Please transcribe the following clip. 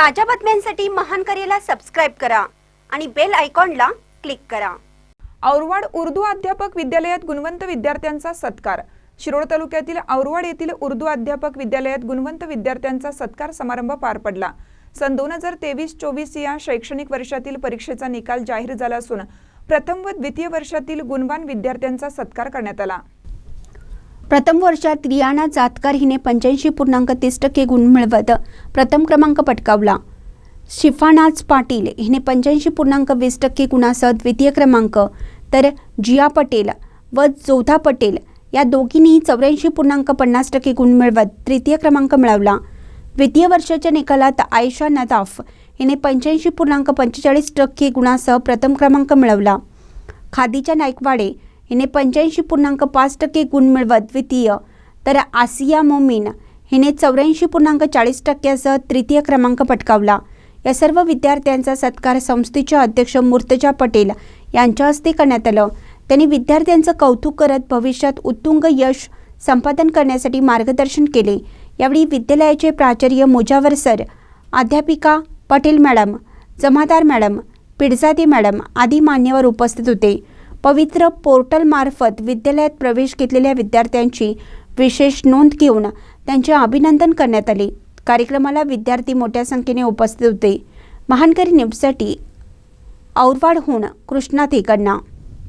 ताज्या बातम्यांसाठी महान करेला सबस्क्राईब करा आणि बेल आयकॉनला क्लिक करा. औरवाड उर्दू अध्यापक विद्यालयात गुणवंत विद्यार्थ्यांचा सत्कार. शिरोळ तालुक्यातील औरवाड येथील उर्दू अध्यापक विद्यालयात गुणवंत विद्यार्थ्यांचा सत्कार समारंभ पार पडला. सन दोन हजार तेवीस चोवीस या शैक्षणिक वर्षातील परीक्षेचा निकाल जाहीर झाला असून प्रथम व द्वितीय वर्षातील गुणवान विद्यार्थ्यांचा सत्कार करण्यात आला. प्रथम वर्षात रियाना जातकार हिने पंच्याऐंशी पूर्णांक तीस टक्के गुण मिळवत प्रथम क्रमांक पटकावला. शिफानाज पाटील हिने पंच्याऐंशी पूर्णांक वीस टक्के गुणासह द्वितीय क्रमांक. तर जिया पटेल व जोधा पटेल या दोघींनी चौऱ्याऐंशी पूर्णांक पन्नास टक्के गुण मिळवत तृतीय क्रमांक मिळवला. द्वितीय वर्षाच्या निकालात आयशा नदाफ हिने पंच्याऐंशी पूर्णांक पंचेचाळीस टक्के गुणासह प्रथम क्रमांक मिळवला. खादीच्या नायकवाडे हिने पंच्याऐंशी पूर्णांक पाच टक्के गुण मिळवत द्वितीय. तर आसिया मोमीन हिने चौऱ्याऐंशी पूर्णांक चाळीस टक्क्यासह तृतीय क्रमांक पटकावला. या सर्व विद्यार्थ्यांचा सत्कार संस्थेचे अध्यक्ष मूर्तजा पटेल यांच्या हस्ते करण्यात आलं. त्यांनी विद्यार्थ्यांचं कौतुक करत भविष्यात उत्तुंग यश संपादन करण्यासाठी मार्गदर्शन केले. यावेळी विद्यालयाचे प्राचार्य मोजावर सर अध्यापिका Patel madam Jamadar madam Pidjade madam आदी मान्यवर उपस्थित होते. पवित्र पोर्टलमार्फत विद्यालयात प्रवेश घेतलेल्या विद्यार्थ्यांची विशेष नोंद घेऊन त्यांचे अभिनंदन करण्यात आले. कार्यक्रमाला विद्यार्थी मोठ्या संख्येने उपस्थित होते. महानकरी न्यूजसाठी औरवाडहून कृष्णा थेकडना